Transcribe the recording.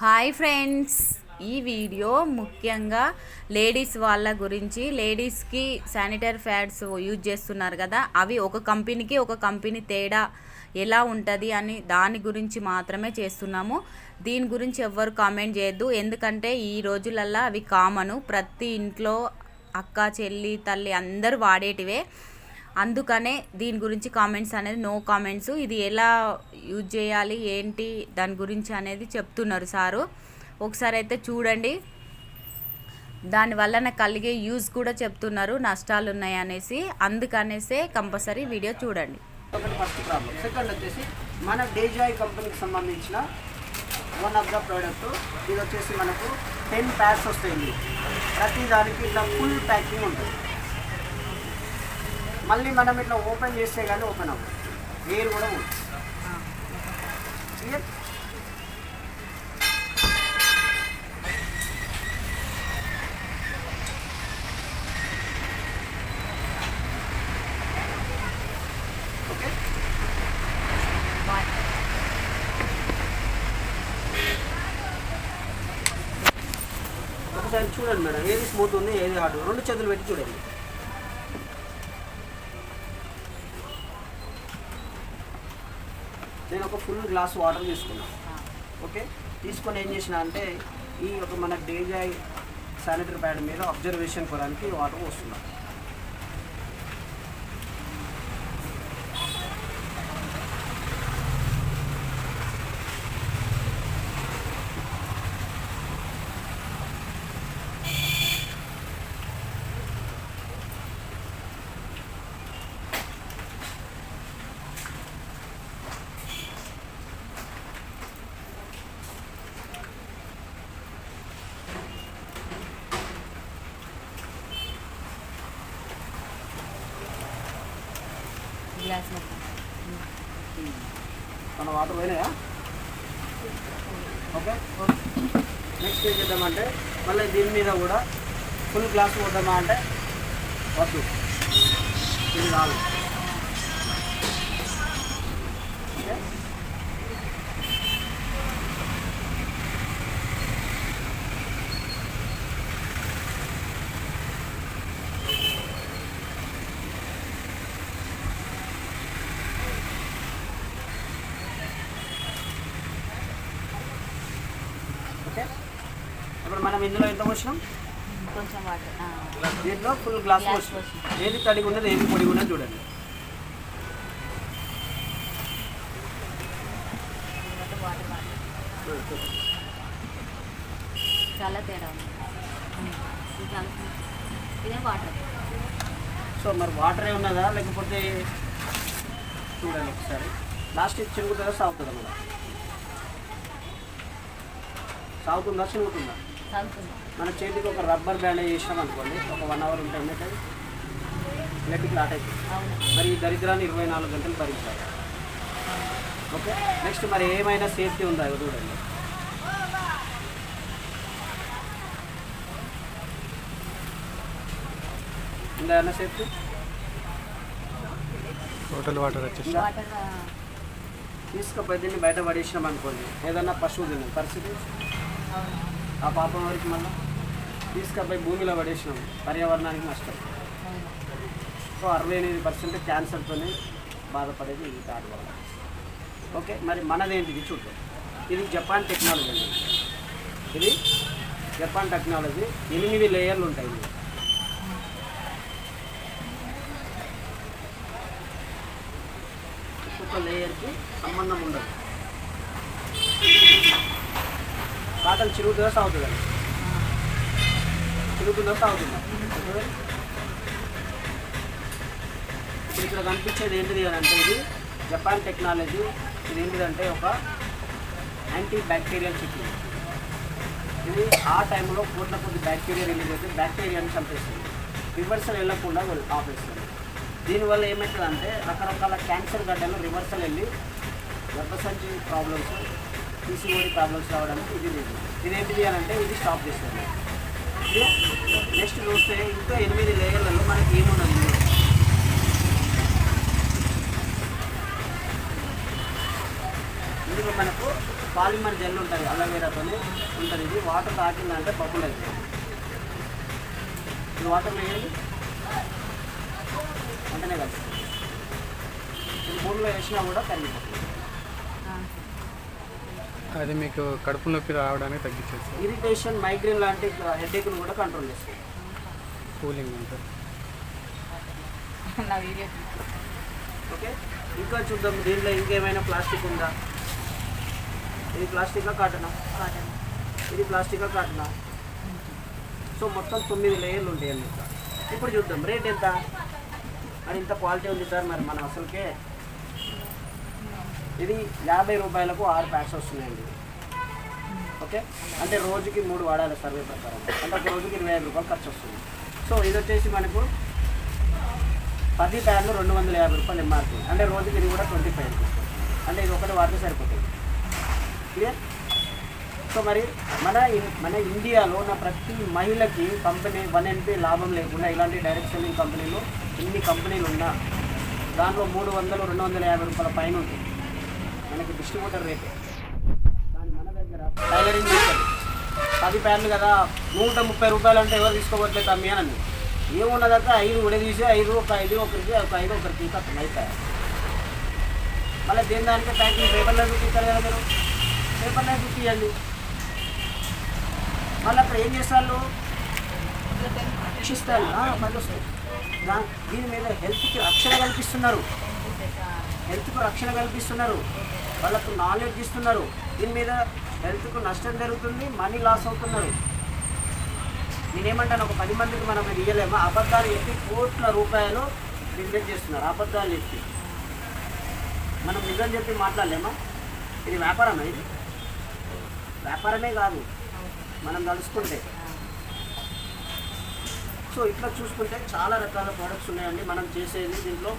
Hi friends. ఈ video ముఖ్యంగా ladies వాళ్ళ గురించి లేడీస్కి శానిటరీ ప్యాడ్స్ యూజ్ చేస్తున్నారు కదా అవి ఒక కంపెనీకి ఒక కంపెనీ తేడా ఎలా ఉంటుంది అని దాని గురించి మాత్రమే చేస్తున్నాము. దీని గురించి ఎవ్వరు కామెంట్ చేయొద్దు. ఎందుకంటే ఈ రోజులల్లో అవి కామను. ప్రతి ఇంట్లో అక్క చెల్లి తల్లి అందరూ వాడేటివే. అందుకనే దీని గురించి కామెంట్స్ అనేది నో కామెంట్స్ ఇది ఎలా యూజ్ చేయాలి ఏంటి దాని గురించి అనేది చెప్తున్నారు సారు. ఒకసారి అయితే చూడండి. దాని వలన కలిగే యూజ్ కూడా చెప్తున్నారు నష్టాలు ఉన్నాయి అనేసి. అందుకనేసే కంపల్సరీ వీడియో చూడండి. ఒకటి ఫస్ట్ ప్రాబ్లం సెకండ్ వచ్చేసి మన డేజాయ్ కంపెనీకి సంబంధించిన వన్ ఆఫ్ ద ప్రోడక్ట్ ఇది వచ్చేసి మనకు టెన్ ప్యాక్స్ వస్తాయి. ప్రతి దానికి ఇట్లా ఫుల్ ప్యాకింగ్ ఉంటుంది. మళ్ళీ మనం ఇట్లా ఓపెన్ చేస్తే కానీ ఓపెన్ అవ్వదు. ఎయిర్ కూడా ఉంది క్లియర్ ఓకే ఒకసారి చూడండి మేడం ఏది స్మూత్ ఉంది ఏది హార్డ్ రెండు చేతులు పెట్టి చూడండి. నేను ఒక ఫుల్ గ్లాస్ వాటర్ తీసుకున్నాను ఓకే? తీసుకొని ఏం చేసిన అంటే ఈ ఒక మన డేజాయ్ శానిటరీ ప్యాడ్ మీద అబ్జర్వేషన్ కొరకు వాటర్ వస్తున్నాను మన వాటర్ పోయినాయా? ఓకే నెక్స్ట్ ఏం చేద్దామంటే మళ్ళీ దీని మీద కూడా ఫుల్ గ్లాస్ కొద్దామా అంటే వద్దు. ఇది రాదు ఓకే ఓకే ఇప్పుడు మనం ఇందులో ఎంత పోసినాం? కొంచెం వాటర్ దీంట్లో ఫుల్ గ్లాస్ పోసినాం. ఏది తడిగా ఉన్నది ఏది పొడిగా ఉన్నది చూడండి. చాలా తేడా ఇది. ఇదే వాటర్ సో మరి వాటరే ఉన్నదా లేకపోతే చూడండి ఒకసారి. లాస్ట్ చిరుగుతుందా సాగుతుందా సాగుతుందా చిరుగుతుందా మన చేతికి ఒక రబ్బర్ బ్యాండ్ చేసినాం అనుకోండి ఒక వన్ అవర్ ఉంటే ఏంటంటే బ్లడ్ క్లాట్ అవుతుంది మరి ఈ దరిద్రాన్ని ఇరవై నాలుగు గంటలు భరించాలి. ఓకే? నెక్స్ట్ మరి ఏమైనా సేఫ్టీ ఉందా చూడండి. ఉందా ఏమైనా సేఫ్టీ? టోటల్ వాటర్ వచ్చేసి వాటర్ తీసుకుపోయి దీన్ని బయట పడేసినాం అనుకోండి. ఏదన్నా పశువు తిన్న పరిస్థితి? ఆ పాపం వరకు మళ్ళీ తీసుకపోయి భూమిలో పడేసినాం. పర్యావరణానికి నష్టం. సో అరవై ఎనిమిది పర్సెంట్ క్యాన్సర్తోనే బాధపడేది ఈ థాట్ వల్ల. ఓకే మరి మనదేంటిది చూద్దాం. ఇది జపాన్ టెక్నాలజీ. అండి ఇది జపాన్ టెక్నాలజీ. ఎనిమిది లేయర్లు ఉంటాయి ఒక్కొక్క లేయర్కి సంబంధం ఉండదు. కాటలు చిరుగుతుందా సాగుతుందండి. చిరుగుతుందా సాగుతుంది. ఇప్పుడు ఇక్కడ కనిపించేది ఏంటిది అని అంటే ఇది జపాన్ టెక్నాలజీ. ఇది ఏంటిదంటే ఒక యాంటీ బ్యాక్టీరియల్ చిక్కి ఇది ఆ టైంలో కోట్ల కొద్ది బ్యాక్టీరియా రిలీజ్ అయితే బ్యాక్టీరియాని చంపేస్తుంది. రివర్సల్ వెళ్ళకుండా ఆపేస్తుంది. దీనివల్ల ఏమవుతుందంటే రకరకాల క్యాన్సర్ గడ్డలు రివర్సల్ వెళ్ళి గర్భసంచి ప్రాబ్లమ్స్ పీసీఓడి ప్రాబ్లమ్స్ రావడానికి ఇది లేదు. ఇదేంటిది అని అంటే ఇది స్టాప్ చేస్తుంది నెక్స్ట్ చూస్తే ఇంకా ఎనిమిది లేయర్లలో మనకి ఏమున్నది? ఇందులో? ఇందులో మనకు పాలిమర్ జెల్ ఉంటుంది అలోవేరాతోనే ఉంటుంది. ఇది వాటర్ తాకిందంటే బబ్బులు అవుతుంది ఇది వాటర్ వేయండి అంటేనే కలిసి ఇది మూడులో వేసినా కూడా కరిగిపోతుంది. అది మీకు కడుపు నొప్పి రావడానికి తగ్గించేస్తుంది. ఇరిటేషన్ మైగ్రేన్ లాంటి హెడేక్ను కూడా కంట్రోల్ చేస్తుంది. కూలింగ్ ఉంటుంది నా వీడియో ఓకే ఇంకా చూద్దాం దీంట్లో ఇంకేమైనా ప్లాస్టిక్ ఉందా? ఇది ప్లాస్టికా కాటనా? ఇది ప్లాస్టికా కాటనా? సో మొత్తం తొమ్మిది లేయర్లు ఉంటాయి అన్నమాట ఇప్పుడు చూద్దాం రేట్ ఎంత? మరి ఇంత క్వాలిటీ ఉంది సార్ మరి మనం అసలుకే ఇది యాభై రూపాయలకు ఆరు ప్యాక్స్ వస్తున్నాయండి. ఓకే? అంటే రోజుకి మూడు వాడాలి సర్వే ప్రకారం. అంటే ఒక రోజుకి ఇరవై ఐదు రూపాయలు ఖర్చు వస్తుంది. సో ఇది వచ్చేసి మనకు పది ప్యాన్లు రెండు వందల యాభై రూపాయలు ఎంఆర్పి అంటే రోజుకి ఇది కూడా ట్వంటీ ఫైవ్ రూపీస్ అంటే ఇది ఒకటి వాడితే సరిపోతుంది. క్లియర్ సో మరి మన మన ఇండియాలో ఉన్న ప్రతి మహిళకి కంపెనీ వన్ ఎంపీ లాభం లేకుండా ఇలాంటి డైరెక్ట్ సెల్లింగ్ కంపెనీలు ఇన్ని కంపెనీలు ఉన్నా దాంట్లో మూడు వందలు రెండు వందల యాభై రూపాయల పైన ఉంటుంది. మనకి డిస్ట్రిబ్యూటర్ రేటే కానీ మన దగ్గర టైలరింగ్ చేస్తారు. పది ప్యాన్లు కదా నూట ముప్పై రూపాయలు అంటే ఎవరు తీసుకోవట్లేదు తమ్మి అని ఏమున్నదంటే ఐదు ఉడదీసి ఐదు ఒక ఐదు ఒకరికి ఒక ఐదు ఒకరికి అతను అవుతాయి మళ్ళీ దేని దానికి ప్యాకింగ్ పేపర్లో చూపిస్తారు కదా మీరు? పేపర్లో చూపించండి మళ్ళీ అక్కడ ఏం చేస్తారు? రక్షిస్తారు మళ్ళీ వస్తాయి. దీని మీద హెల్త్కి రక్షణ కల్పిస్తున్నారు. హెల్త్కు రక్షణ కల్పిస్తున్నారు. వాళ్ళకు నాలెడ్జ్ ఇస్తున్నారు. దీని మీద హెల్త్కు నష్టం జరుగుతుంది మనీ లాస్ అవుతున్నారు. నేనేమంటాను ఒక పది మందికి మనం ఇది అబద్ధాలు చెప్పి కోట్ల రూపాయలు బిజినెస్ చేస్తున్నారు అబద్ధాలు చెప్పి. మనం నిజం చెప్పి మాట్లాడలేమా? ఇది వ్యాపారమే ఇది? వ్యాపారమే కాదు మనం కలుసుకుంటే సో ఇట్లా చూసుకుంటే చాలా రకాల ప్రోడక్ట్స్ ఉన్నాయండి. మనం చేసేది దీంట్లో